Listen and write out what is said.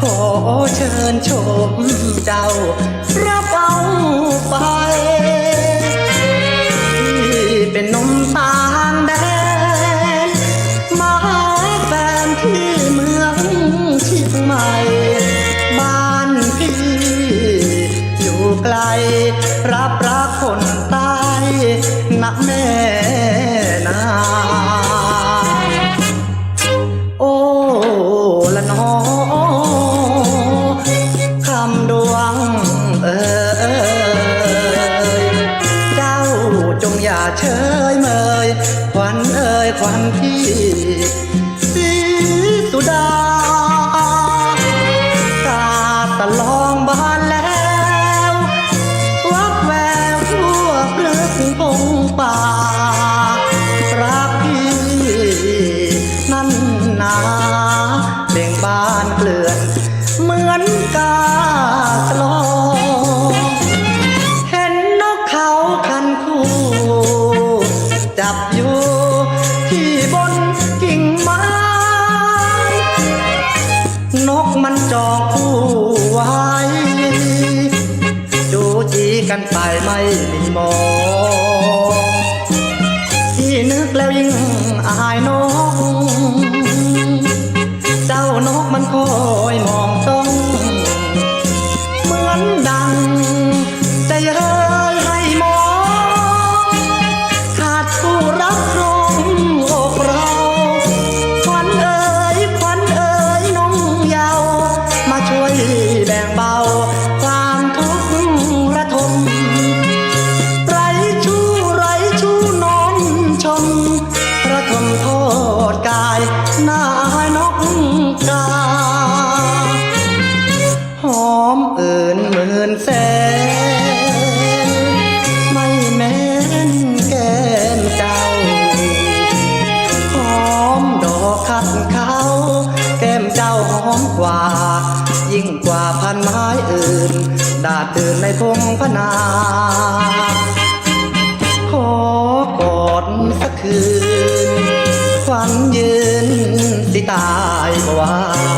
ขอเชิญชมเจ้ารับเอาไปที่เป็นนมตางแดนมาหาแฟนที่เมืองเชียงใหม่ บ้านพี่อยู่ไกล รับรักคนใต้นะแม่นา โอ้ อ่ยขวัญพี่สีสุดากาตะลองบานแล้ววับแววทั่วพลึกพงป่ารักพี่นั่นนาเบ่งบานเกลื่อนเหมือนกาสลอง กันไปไม่มีมองที่นึกแล้วยิ่งอายนกเจ้านกมันคอยมองจ้องเหมือนดังใจเฮ้ยให้มองขาดผู้รานกกา หอมเอื่นหมื่นแสน ไม่แม้นแก้มเจ้า หอมดอกขัดเขา แก้มเจ้าหอมกว่า ยิ่งกว่าพันไม้อื่น ดาดตื่นในพงพนา ขอกอดสักคืน ฝันยืนสิตายกว่า